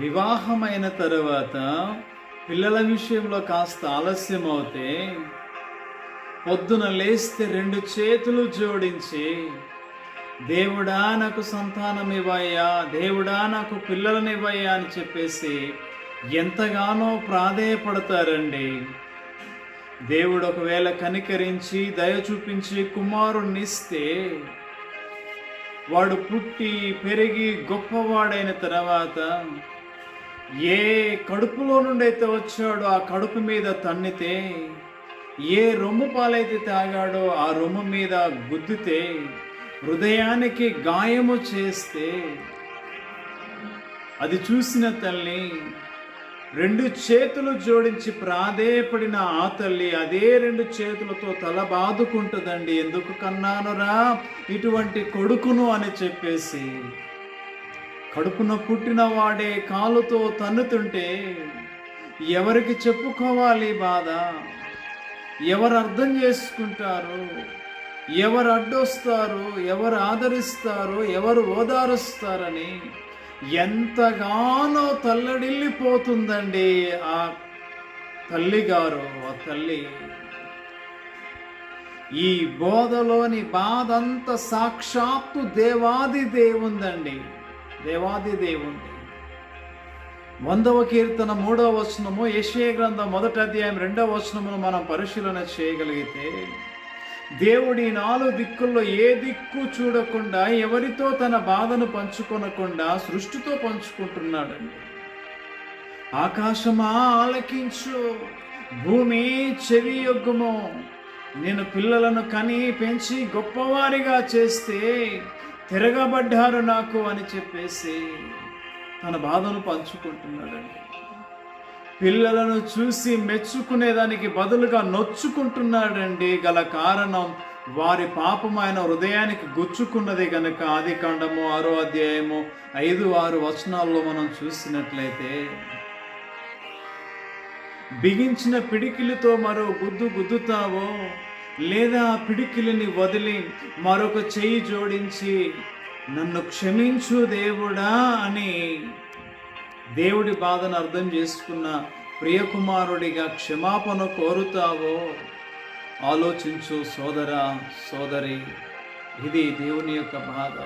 వివాహమైన తరువాత పిల్లల విషయంలో కాస్త ఆలస్యం అవుతే పొద్దున లేస్తే రెండు చేతులు జోడించి దేవుడా నాకు సంతానం ఇవ్వయ్యా దేవుడా నాకు పిల్లలనివ్వయ్యా అని చెప్పేసి ఎంతగానో ప్రాధేయపడతారండి. దేవుడు ఒకవేళ కనికరించి దయ చూపించి కుమారుణ్ణిస్తే వాడు పుట్టి పెరిగి గొప్పవాడైన తర్వాత ఏ కడుపులో నుండి అయితే వచ్చాడో ఆ కడుపు మీద తన్నితే ఏ రొమ్ము పాలైతే తాగాడో ఆ రొమ్ము మీద గుద్దితే హృదయానికి గాయము చేస్తే అది చూసిన తల్లి రెండు చేతులు జోడించి ప్రాధేయపడిన ఆ తల్లి అదే రెండు చేతులతో తల బాదుకుంటుందండి. ఎందుకు కన్నానురా? ఇటువంటి కొడుకును అని చెప్పేసి కడుపున పుట్టిన వాడే కాలుతో తన్నుతుంటే ఎవరికి చెప్పుకోవాలి బాధ? ఎవరు అర్థం చేసుకుంటారు? ఎవరు అడ్డొస్తారు? ఎవరు ఆదరిస్తారు? ఎవరు ఓదారుస్తారని ఎంతగానో తల్లడిల్లిపోతుందండి ఆ తల్లిగారు ఆ తల్లి. ఈ బోధలోని బాధ అంతా సాక్షాత్తు దేవాది దేవుందండి. దేవాది దేవుంది వందవ కీర్తన మూడవ వచనము యశయ గ్రంథం మొదటి అధ్యాయం రెండవ వచనమును మనం పరిశీలన చేయగలిగితే దేవుడి నాలుగు దిక్కుల్లో ఏ దిక్కు చూడకుండా ఎవరితో తన బాధను పంచుకొనకుండా సృష్టితో పంచుకుంటున్నాడండి. ఆకాశమా ఆలకించు భూమి చెవి యొగ్గుము. నేను పిల్లలను కని పెంచి గొప్పవారిగా చేస్తే తిరగబడ్డారు నాకు అని చెప్పేసి తన బాధను పంచుకుంటున్నాడండి. పిల్లలను చూసి మెచ్చుకునేదానికి బదులుగా నొచ్చుకుంటున్నాడండి. గల కారణం వారి పాపమైన హృదయానికి గుచ్చుకున్నది గనక. ఆది కాండము ఆరో అధ్యాయము ఐదు ఆరు వచనాల్లో మనం చూసినట్లయితే బిగించిన పిడికిలితో మరో గుద్దు గుద్దుతావో లేదా పిడికిలిని వదిలి మరొక చెయ్యి జోడించి నన్ను క్షమించు దేవుడా అని దేవుడి బాధను అర్థం చేసుకున్న ప్రియకుమారుడిగా క్షమాపణ కోరుతావో? ఆలోచించు సోదరా సోదరి ఇది దేవుని యొక్క బాధ.